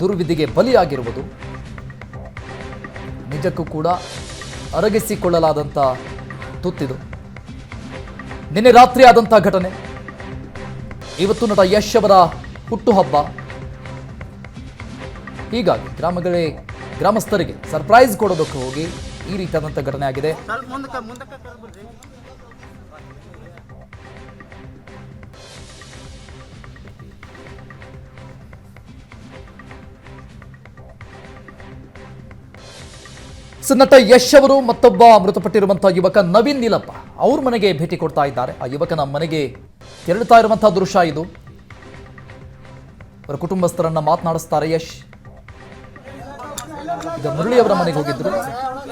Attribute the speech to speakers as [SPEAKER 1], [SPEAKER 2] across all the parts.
[SPEAKER 1] ದುರ್ವಿಧಿಗೆ ಬಲಿಯಾಗಿರುವುದು ನಿಜಕ್ಕೂ ಕೂಡ ಅರಗಿಸಿಕೊಳ್ಳಲಾದಂಥ ತುತ್ತಿದು. ನಿನ್ನೆ ರಾತ್ರಿ ಆದಂಥ ಘಟನೆ. ಇವತ್ತು ನಟ ಯಶ್ ಅವರ ಹುಟ್ಟುಹಬ್ಬ. ಹೀಗಾಗಿ ಗ್ರಾಮಗಳೇ ಗ್ರಾಮಸ್ಥರಿಗೆ ಸರ್ಪ್ರೈಸ್ ಕೊಡೋದಕ್ಕೆ ಹೋಗಿ ಈ ರೀತಿಯಾದಂಥ ಘಟನೆ ಆಗಿದೆ. ಸೊ ನಟ ಯಶ್ ಅವರು ಮತ್ತೊಬ್ಬ ಮೃತಪಟ್ಟಿರುವಂತಹ ಯುವಕ ನವೀನ್ ನೀಲಪ್ಪ. ಅವ್ರ ಮನೆಗೆ ಭೇಟಿ ಕೊಡ್ತಾ ಇದ್ದಾರೆ. ಆ ಯುವಕನ ಮನೆಗೆ ತೆರಳುತ್ತಾ ಇರುವಂತಹ ದೃಶ್ಯ ಇದು. ಅವರ ಕುಟುಂಬಸ್ಥರನ್ನ ಮಾತನಾಡಿಸ್ತಾರೆ ಯಶ್. ಈಗ ಮುರಳಿ ಅವರ ಮನೆಗೆ ಹೋಗಿದ್ರು.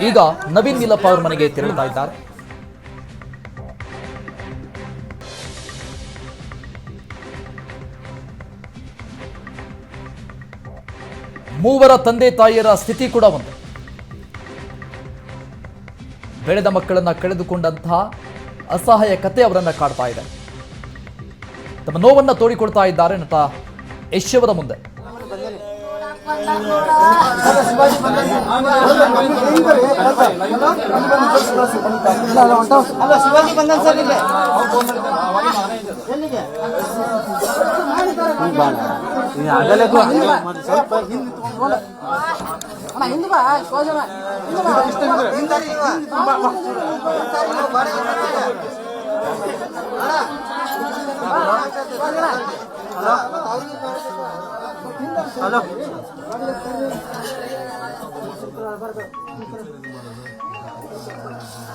[SPEAKER 1] ಈಗ ನವೀನ್ ನೀಲಪ್ಪ ಅವ್ರ ಮನೆಗೆ ತೆರಳುತ್ತಾ ಇದ್ದಾರೆ. ಮೂವರ ತಂದೆ ತಾಯಿಯರ ಸ್ಥಿತಿ ಕೂಡ ಒಂದೇ. ಬೆಳೆದ ಮಕ್ಕಳನ್ನ ಕಳೆದುಕೊಂಡಂತಹ ಅಸಹಾಯ ಕತೆ ಅವರನ್ನ ಕಾಡ್ತಾ ಇದೆ. ತಮ್ಮ ನೋವನ್ನ ತೋಡಿಕೊಡ್ತಾ ಇದ್ದಾರೆ ನಟ ಯಶ್ಯವರ ಮುಂದೆ.
[SPEAKER 2] ಅಲ್ಲ ಶಿವಾಜಿ ಬಂದನ್ ಸರ್ ಇಲ್ಲಿ ಎಲ್ಲಿಗೆ ಸ್ವಲ್ಪ ಹಿಂದೆ ನಿಂತ್ಕೊಂಡು ಅಣ್ಣ ಹಿಂದೆ ಬಾ ಶಿವಾಜಿ ಅಣ್ಣ. ಹಿಂದೆ ಬಾ. ಹಿಂದೆ ಇವ. ಸರ್, ಇವ ಬಾರಿ ಜನ ಇದ್ದಾರೆ. ಅಣ್ಣ. ಶಿವಾಜಿ ಅಣ್ಣ. ಹಲೋ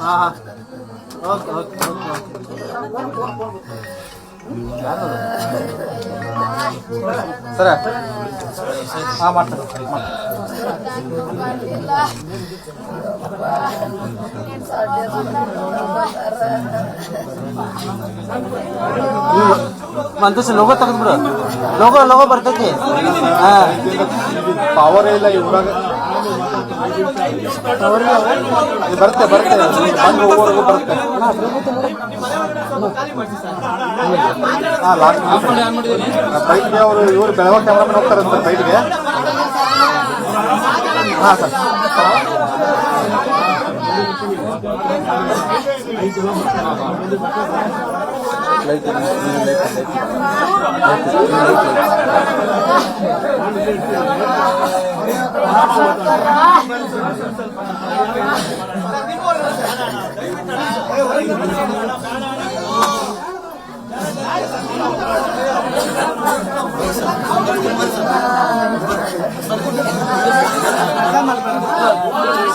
[SPEAKER 2] ಹಾ ಹಾ ಓಕೆ ಓಕೆ ಸರ. ಹಾಂ ಮಾಡ್ತಾರೆ ಒಂದು ಲೋಗೋ ತೆಗೆದ್ಬಿಡು ಲೋಗೋ ಲೋಗೋ ಬರ್ತೈತಿ. ಹಾಂ.
[SPEAKER 3] ಪವರ್ ಇಲ್ಲ ಇವಾಗ ಬರುತ್ತೆ ಬರುತ್ತೆ ಬಂದು ಹೋಗೋವರೆಗೂ ಬರುತ್ತೆ ಹಾಂ ಲಾಸ್ಟ್ ಬೈಕ್ಗೆ ಅವರು ಇವರು ಬೆಳಗಾವಿ ಕ್ಯಾಮ್ರಾಮನ್ ಹೋಗ್ತಾರೆ ಸರ್ ಬೈಕ್ಗೆ ಹಾಂ ಸರ್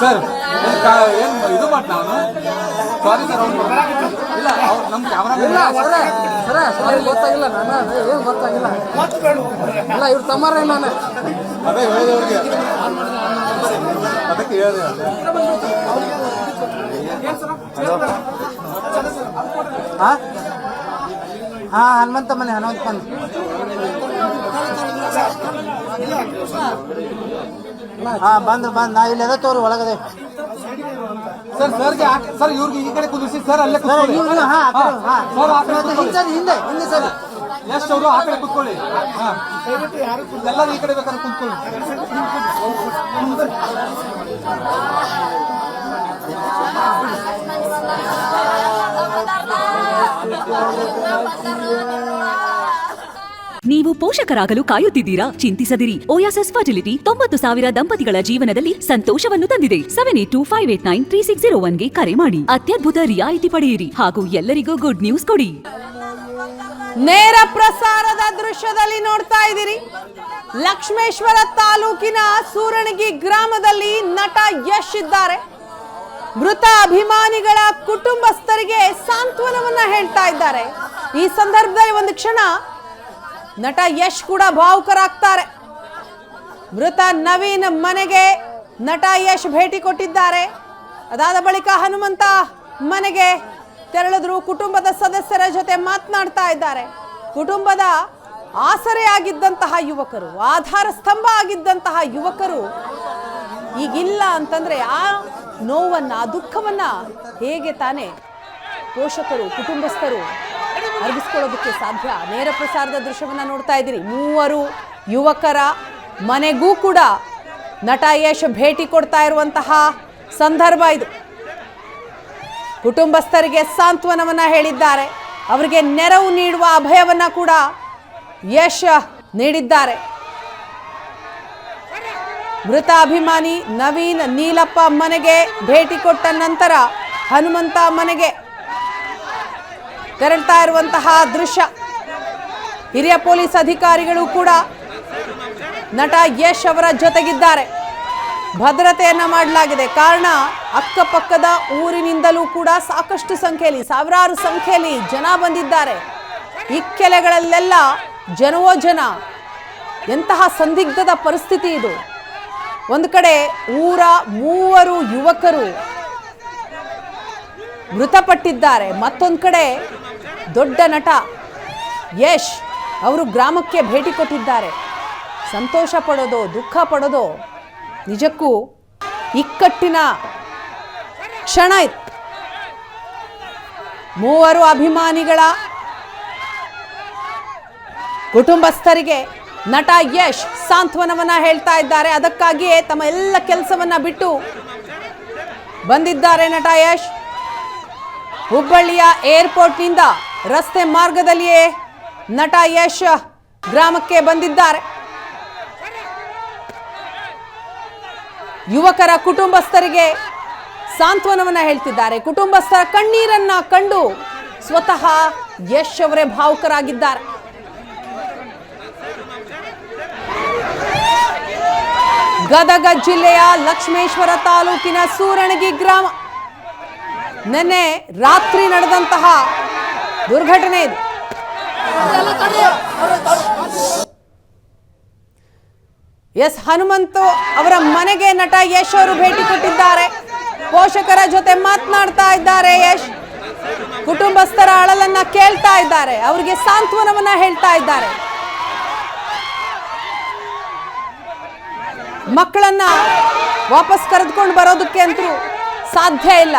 [SPEAKER 4] ಸರ್ ಏನ್ ಇದು ಮಾಡ್ ನಾನು ಸಾರಿ ಸರ್ ಅವ್ನು ಇಲ್ಲ ಅವ್ರು ನಮ್ಮ ಕ್ಯಾಮ್ರಾ
[SPEAKER 2] ಗೊತ್ತಾಗಿಲ್ಲ. ನಾನು ಏನು ಗೊತ್ತಾಗಿಲ್ಲ. ಇಲ್ಲ ಇವ್ರು ತಮ್ಮಾರ ನಾನು.
[SPEAKER 3] ಅದೇ ಹೇಳಿದೆ ಅವ್ರಿಗೆ ಅದಕ್ಕೆ ಹೇಳಿದೆ.
[SPEAKER 2] ಹಾ ಹಾ ಹನುಮಂತ ಮನೆ ಹನುಮಂತ ಮನೆ. ಹಾ ಬಂದ್ರು ಬಂದ್. ನಾ ಇಲ್ಲಿ ಅದ ತೋರಿ ಒಳಗದೆ
[SPEAKER 4] ಸರ್ ಸರ್ಗೆ ಸರ್ ಇವ್ರಿಗೆ ಈ ಕಡೆ ಕುದಿಸಿ ಸರ್ ಅಲ್ಲೇ
[SPEAKER 2] ಸರ್,
[SPEAKER 4] ಕುತ್ಕೊಳ್ಳಿ. ಸರ್, ಆ ಕಡೆ ಕುತ್ಕೊಳ್ಳಿ.
[SPEAKER 2] ಸರ್, ಹಿಂದೆ ಹಿಂದೆ ಸರ್.
[SPEAKER 4] ಎಷ್ಟು ಅವರು ಆ ಕಡೆ ಕುತ್ಕೊಳ್ಳಿ. ಹಾ. ಎಲ್ಲರೂ ಈ ಕಡೆ ಬೇಕಾದ್ರೆ ಕುತ್ಕೊಳ್ಳಿ.
[SPEAKER 5] ನೀವು ಪೋಷಕರಾಗಲು ಕಾಯುತ್ತಿದ್ದೀರಾ? ಚಿಂತಿಸದಿರಿ. ಓಯಾಸಸ್ ಫರ್ಟಿಲಿಟಿ ತೊಂಬತ್ತು ಸಾವಿರ ದಂಪತಿಗಳ ಜೀವನದಲ್ಲಿ ಸಂತೋಷವನ್ನು ತಂದಿದೆ. Seven eight two five eight nine three six zero ಒನ್ಗೆ ಕರೆ ಮಾಡಿ. ಅತ್ಯದ್ಭುತ ರಿಯಾಯಿತಿ ಪಡೆಯಿರಿ. ಹಾಗೂ ಎಲ್ಲರಿಗೂ ಗುಡ್ ನ್ಯೂಸ್ ಕೊಡಿ.
[SPEAKER 6] ನೇರ ಪ್ರಸಾರದ ದೃಶ್ಯದಲ್ಲಿ ನೋಡ್ತಾ ಇದ್ದೀರಿ. ಲಕ್ಷ್ಮೇಶ್ವರ ತಾಲೂಕಿನ ಸೂರಣಗಿ ಗ್ರಾಮದಲ್ಲಿ ನಟ ಯಶ್ ಇದ್ದಾರೆ. ಮೃತ ಅಭಿಮಾನಿಗಳ ಕುಟುಂಬಸ್ಥರಿಗೆ ಸಾಂತ್ವನವನ್ನ ಹೇಳ್ತಾ ಇದ್ದಾರೆ. ಈ ಸಂದರ್ಭದಲ್ಲಿ ಒಂದು ಕ್ಷಣ ನಟ ಯಶ್ ಕೂಡ ಭಾವುಕರಾಗ್ತಾರೆ. ಮೃತ ನವೀನ್ ಮನೆಗೆ ನಟ ಯಶ್ ಭೇಟಿ ಕೊಟ್ಟಿದ್ದಾರೆ. ಅದಾದ ಬಳಿಕ ಹನುಮಂತ ಮನೆಗೆ ತೆರಳಿದ್ರು. ಕುಟುಂಬದ ಸದಸ್ಯರ ಜೊತೆ ಮಾತನಾಡ್ತಾ ಇದ್ದಾರೆ. ಕುಟುಂಬದ ಆಸರೆ ಆಗಿದ್ದಂತಹ ಯುವಕರು, ಆಧಾರ ಸ್ತಂಭ ಆಗಿದ್ದಂತಹ ಯುವಕರು ಈಗಿಲ್ಲ ಅಂತಂದ್ರೆ ಆ ನೋವನ್ನ, ಆ ದುಃಖವನ್ನ ಹೇಗೆ ತಾನೇ ಪೋಷಕರು, ಕುಟುಂಬಸ್ಥರು ಅರಗಿಸ್ಕೊಳ್ಳೋದಕ್ಕೆ ಸಾಧ್ಯ? ನೇರ ಪ್ರಸಾರದ ದೃಶ್ಯವನ್ನು ನೋಡ್ತಾ ಇದ್ದೀರಿ. ಮೂವರು ಯುವಕರ ಮನೆಗೂ ಕೂಡ ನಟ ಯಶ್ ಭೇಟಿ ಕೊಡ್ತಾ ಇರುವಂತಹ ಸಂದರ್ಭ ಇದು. ಕುಟುಂಬಸ್ಥರಿಗೆ ಸಾಂತ್ವನವನ್ನ ಹೇಳಿದ್ದಾರೆ. ಅವರಿಗೆ ನೆರವು ನೀಡುವ ಅಭಯವನ್ನು ಕೂಡ ಯಶ್ ನೀಡಿದ್ದಾರೆ. ಮೃತ ಅಭಿಮಾನಿ ನವೀನ್ ನೀಲಪ್ಪ ಮನೆಗೆ ಭೇಟಿ ಕೊಟ್ಟ ನಂತರ ಹನುಮಂತ ಮನೆಗೆ ತೆರಳ್ತಾ ಇರುವಂತಹ ದೃಶ್ಯ. ಹಿರಿಯ ಪೊಲೀಸ್ ಅಧಿಕಾರಿಗಳು ಕೂಡ ನಟ ಯಶ್ ಅವರ ಜೊತೆಗಿದ್ದಾರೆ. ಭದ್ರತೆಯನ್ನು ಮಾಡಲಾಗಿದೆ. ಕಾರಣ ಅಕ್ಕಪಕ್ಕದ ಊರಿನಿಂದಲೂ ಕೂಡ ಸಾಕಷ್ಟು ಸಂಖ್ಯೆಯಲ್ಲಿ, ಸಾವಿರಾರು ಸಂಖ್ಯೆಯಲ್ಲಿ ಜನ ಬಂದಿದ್ದಾರೆ. ಇಕ್ಕೆಲೆಗಳಲ್ಲೆಲ್ಲ ಜನವೋ ಜನ. ಎಂತಹ ಸಂದಿಗ್ಧದ ಪರಿಸ್ಥಿತಿ ಇದು. ಒಂದು ಕಡೆ ಊರ ಮೂವರು ಯುವಕರು ಮೃತಪಟ್ಟಿದ್ದಾರೆ. ಮತ್ತೊಂದು ಕಡೆ ದೊಡ್ಡ ನಟ ಯಶ್ ಅವರು ಗ್ರಾಮಕ್ಕೆ ಭೇಟಿ ಕೊಟ್ಟಿದ್ದಾರೆ. ಸಂತೋಷ ಪಡೋದು, ದುಃಖ ಪಡೋದು, ನಿಜಕ್ಕೂ ಇಕ್ಕಟ್ಟಿನ ಕ್ಷಣ ಇತ್ತು ಮೂವರು ಅಭಿಮಾನಿಗಳ ಕುಟುಂಬಸ್ಥರಿಗೆ ನಟ ಯಶ್ ಸಾಂತ್ವನವನ್ನು ಹೇಳ್ತಾ ಇದ್ದಾರೆ. ಅದಕ್ಕಾಗಿಯೇ ತಮ್ಮ ಎಲ್ಲ ಕೆಲಸವನ್ನು ಬಿಟ್ಟು ಬಂದಿದ್ದಾರೆ ನಟ ಯಶ್. ಹುಬ್ಬಳ್ಳಿಯ ಏರ್ಪೋರ್ಟ್ನಿಂದ ರಸ್ತೆ ಮಾರ್ಗದಲ್ಲಿಯೇ ನಟ ಯಶ್ ಗ್ರಾಮಕ್ಕೆ ಬಂದಿದ್ದಾರೆ. ಯುವಕರ ಕುಟುಂಬಸ್ಥರಿಗೆ ಸಾಂತ್ವನವನ್ನ ಹೇಳ್ತಿದ್ದಾರೆ. ಕುಟುಂಬಸ್ಥರ ಕಣ್ಣೀರನ್ನ ಕಂಡು ಸ್ವತಃ ಯಶ್ ಅವರೇ ಭಾವುಕರಾಗಿದ್ದಾರೆ. ಗದಗ ಜಿಲ್ಲೆಯ ಲಕ್ಷ್ಮೇಶ್ವರ ತಾಲೂಕಿನ ಸೂರಣಗಿ ಗ್ರಾಮ. ನಿನ್ನೆ ರಾತ್ರಿ ನಡೆದಂತಹ ದುರ್ಘಟನೆ ಇದು. ಎಸ್ ಹನುಮಂತು ಅವರ ಮನೆಗೆ ನಟ ಯಶ್ ಅವರು ಭೇಟಿ ಕೊಟ್ಟಿದ್ದಾರೆ. ಪೋಷಕರ ಜೊತೆ ಮಾತನಾಡ್ತಾ ಇದ್ದಾರೆ ಯಶ್. ಕುಟುಂಬಸ್ಥರ ಅಳಲನ್ನ ಕೇಳ್ತಾ ಇದ್ದಾರೆ. ಅವರಿಗೆ ಸಾಂತ್ವನವನ್ನ ಹೇಳ್ತಾ ಇದ್ದಾರೆ. ಮಕ್ಕಳನ್ನ ವಾಪಸ್ ಕರೆದುಕೊಂಡು ಬರೋದಕ್ಕೆ ಅಂತೂ ಸಾಧ್ಯ ಇಲ್ಲ.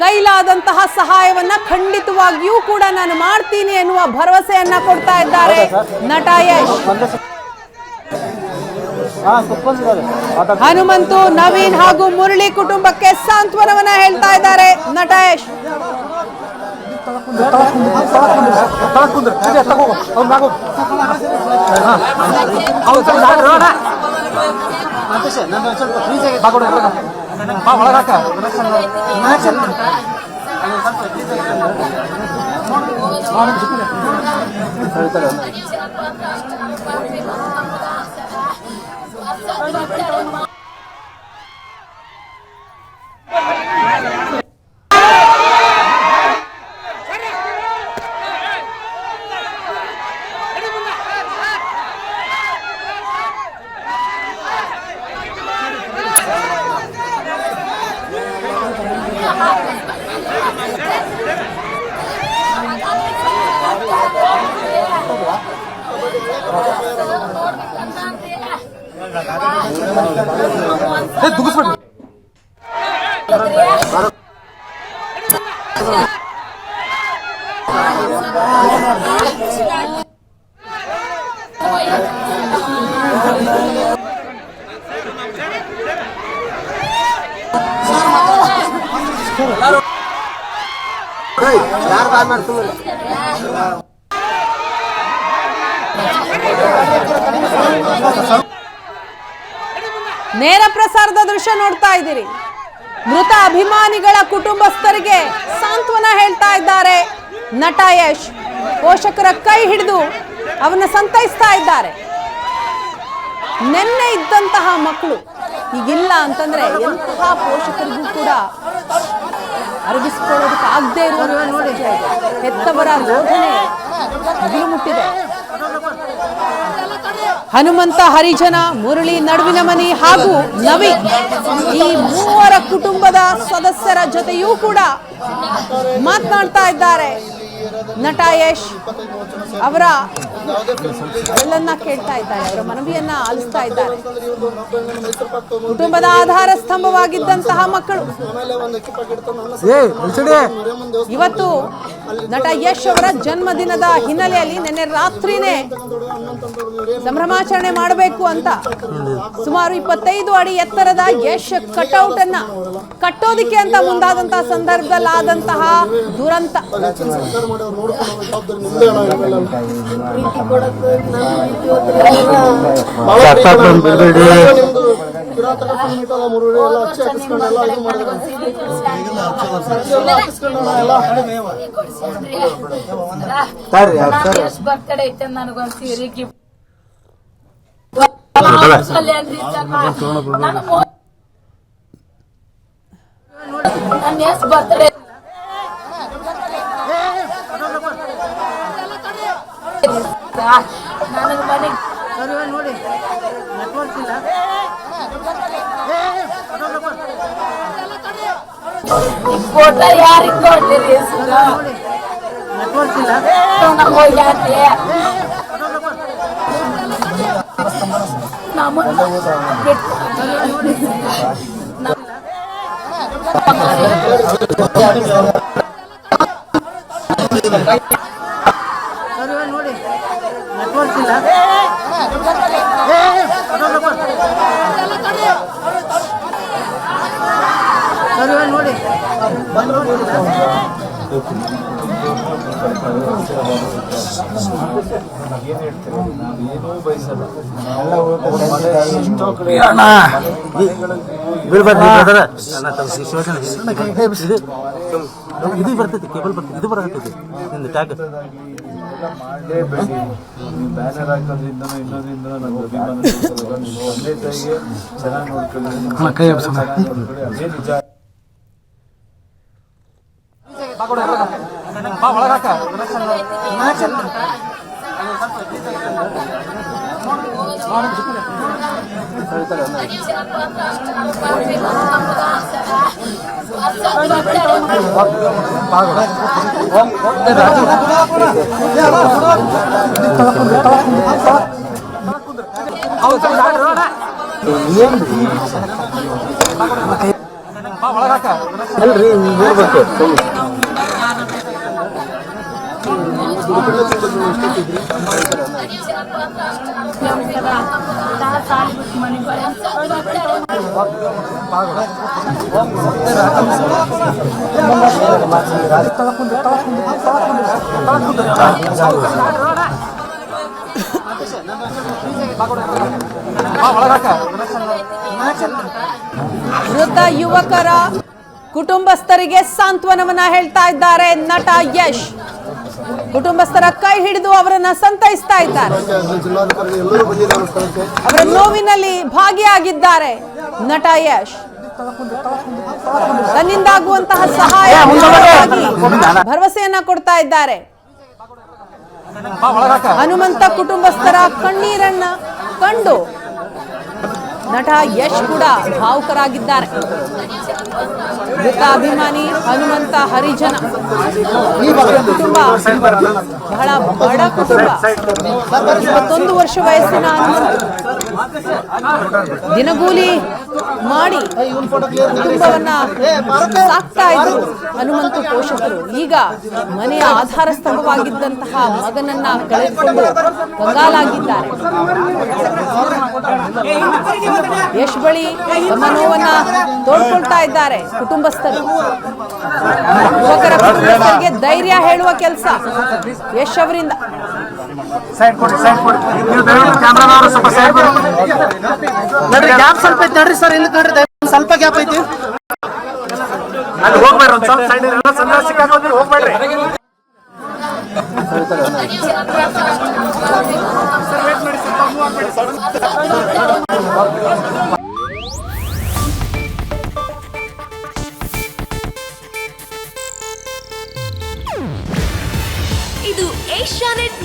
[SPEAKER 6] ಕೈಲಾದಂತಹ ಸಹಾಯವನ್ನ ಖಂಡಿತವಾಗಿಯೂ ಕೂಡ ನಾನು ಮಾಡ್ತೀನಿ ಎನ್ನುವ ಭರವಸೆಯನ್ನ ಕೊಡ್ತಾ ಇದ್ದಾರೆ ನಟ ಯಶ್ ಹನುಮಂತು ನವೀನ್ ಹಾಗೂ ಮುರಳಿ ಕುಟುಂಬಕ್ಕೆ ಸಾಂತ್ವನವನ್ನ ಹೇಳ್ತಾ ಇದ್ದಾರೆ ನಟ ಯಶ್
[SPEAKER 3] ತಳಕ್ まあ、俺が来。 네, 누구 설? 나를
[SPEAKER 6] ನೇರ ಪ್ರಸಾರದ ದೃಶ್ಯ ನೋಡ್ತಾ ಇದ್ದೀರಿ. ಮೃತ ಅಭಿಮಾನಿಗಳ ಕುಟುಂಬಸ್ಥರಿಗೆ ಸಾಂತ್ವನ ಹೇಳ್ತಾ ಇದ್ದಾರೆ ನಟ ಯಶ್. ಪೋಷಕರ ಕೈ ಹಿಡಿದು ಅವನ್ನ ಸಂತೈಸ್ತಾ ಇದ್ದಾರೆ. ನೆನ್ನೆ ಇದ್ದಂತಹ ಮಕ್ಕಳು, ಈಗಿಲ್ಲ ಅಂತಂದ್ರೆ ಎಂತಹ ಪೋಷಕರಿಗೂ ಕೂಡ ಅರಗಿಸ್ಕೊಳ್ಳೋದಕ್ಕೆ ಆಗದೆ ನೋಡಿ. ಹೆತ್ತವರ ರೋಧನೆ ಮುಗಿಲು ಮುಟ್ಟಿದೆ. ಹನುಮಂತ ಹರಿಜನ, ಮುರಳಿ, ನಡುವಿನ ಮನಿ ಹಾಗೂ ನವಿ ಈ ಮೂವರ ಕುಟುಂಬದ ಸದಸ್ಯರ ಜೊತೆಯೂ ಕೂಡ ಮಾತನಾಡ್ತಾ ಇದ್ದಾರೆ. ನಟ ಯಶ್ ಅವರ ಎಲ್ಲನ್ನ ಕೇಳ್ತಾ ಇದ್ದಾರೆ ಅವರ ಮನವಿಯನ್ನ ಆಲಿಸ್ತಾ ಇದ್ದಾರೆ. ಕುಟುಂಬದ ಆಧಾರ ಸ್ತಂಭವಾಗಿದ್ದಂತಹ ಮಕ್ಕಳು. ಇವತ್ತು ನಟ ಯಶ್ ಅವರ ಜನ್ಮದಿನದ ಹಿನ್ನೆಲೆಯಲ್ಲಿ ನಿನ್ನೆ ರಾತ್ರಿನೇ ಸಂಭ್ರಮಾಚರಣೆ ಮಾಡಬೇಕು ಅಂತ ಸುಮಾರು ಇಪ್ಪತ್ತೈದು ಅಡಿ ಎತ್ತರದ ಯಶ್ ಕಟ್ಔಟ್ ಅನ್ನ ಕಟ್ಟೋದಿಕ್ಕೆ ಅಂತ ಮುಂದಾದಂತಹ ಸಂದರ್ಭದಲ್ಲಿ ಆದಂತಹ ದುರಂತ.
[SPEAKER 2] ಕಿರಾತಕ ಸಂಗೀತ ಮುರುಳಿ ಎಲ್ಲ ಅಚ್ಚಿ ಹಾಕಿಸ್ಕೊಂಡು ಎಲ್ಲ ಇದು
[SPEAKER 7] ನನ್ನ ಎಷ್ಟು ಬರ್ತಡೇ ನನಗೆ ಮನೆಗೆ
[SPEAKER 2] ನೋಡಿ ನೆಟ್ವರ್ಕ್ ಇಲ್ಲ
[SPEAKER 7] ಫೋಟೋ ಯಾರಿಗೆ ಕೊಟ್ಟಿರಿ
[SPEAKER 2] ನೆಟ್ವರ್ಕ್ ಇಲ್ಲ
[SPEAKER 7] ನಮ್ಮ ಹೋಗ್ಯಾತೆ ನಮ್ಮ
[SPEAKER 2] ನೋಡಿ
[SPEAKER 8] ಇದು ಬರ್ತೈತಿ ಕೇಬಲ್ ಬರ್ತೈತಿ ಇದು ಬರತೈತಿ ನಿಂದು ಟ್ಯಾಗ್
[SPEAKER 3] ಮಾಡಲೇಬೇಡಿ ಬ್ಯಾನರ್ ಹಾಕೋದ್ರಿಂದ ಇನ್ನೊಂದ್ರಿಂದ ನನ್ನ ಅಭಿಮಾನ. ನಿಮ್ಮ ತಂದೆ ತಾಯಿಗೆ ಚೆನ್ನಾಗಿ ನೋಡ್ಕೊಳ್ಳಿ ಅದೇ ನಿಜ
[SPEAKER 4] ಬಾ ಒಳಗಾಕ ಒಳಗಾಕ ಬಾ ಒಳಗಾಕ
[SPEAKER 6] ಮೃತ ಯುವಕರ ಕುಟುಂಬಸ್ಥರಿಗೆ ಸಾಂತ್ವನವನ್ನ ಹೇಳ್ತಾ ಇದ್ದಾರೆ ನಟ ಯಶ್. ಕುಟುಂಬಸ್ಥರ ಕೈ ಹಿಡಿದು ಅವರನ್ನ ಸಂತೈಸ್ತಾ ಇದ್ದಾರೆ. ಅವರ ನೋವಿನಲ್ಲಿ ಭಾಗಿಯಾಗಿದ್ದಾರೆ ನಟ ಯಶ್. ತನ್ನಿಂದಾಗುವಂತಹ ಸಹಾಯ ಭರವಸೆಯನ್ನ ಕೊಡ್ತಾ ಇದ್ದಾರೆ. ಹನುಮಂತ ಕುಟುಂಬಸ್ಥರ ಕಣ್ಣೀರನ್ನ ಕಂಡು ನಟ ಯಶ್ ಕೂಡ ಭಾವುಕರಾಗಿದ್ದಾರೆ. ಮೃತ ಅಭಿಮಾನಿ ಹನುಮಂತ ಹರಿಜನ. ಕುಟುಂಬ ಬಹಳ ಬಡ ಕುಟುಂಬ. ಇಪ್ಪತ್ತೊಂದು ವರ್ಷ ವಯಸ್ಸಿನ ಹನುಮಂತ. ದಿನಗೂಲಿ ಮಾಡಿ ಕುಟುಂಬವನ್ನ ಸಾಕ್ತಾ ಇದ್ರು ಹನುಮಂತು ಪೋಷಕರು. ಈಗ ಮನೆಯ ಆಧಾರ ಸ್ತಂಭವಾಗಿದ್ದಂತಹ ಮಗನನ್ನ ಕಳೆದುಕೊಂಡು ಕಂಗಾಲಾಗಿದ್ದಾರೆ. ಯಶ್ ಬಳಿ ತಮ್ಮ ನೋವನ್ನ ತೋಡ್ಕೊಳ್ತಾ ಇದ್ದಾರೆ ಕುಟುಂಬಸ್ಥರು. ಯುವಕರ ಕುಟುಂಬಸ್ಥರಿಗೆ ಧೈರ್ಯ ಹೇಳುವ ಕೆಲಸ ಯಶ್ ಅವರಿಂದ.
[SPEAKER 2] ನೋಡ್ರಿ ಗ್ಯಾಪ್ ಸ್ವಲ್ಪ ಐತೆ ನೋಡ್ರಿ ಸರ್ ಇಲ್ಲಿ ನೋಡ್ರಿ ಸ್ವಲ್ಪ ಗ್ಯಾಪ್ ಐತಿ.
[SPEAKER 9] ಇದು ಏಷ್ಯಾನೆಟ್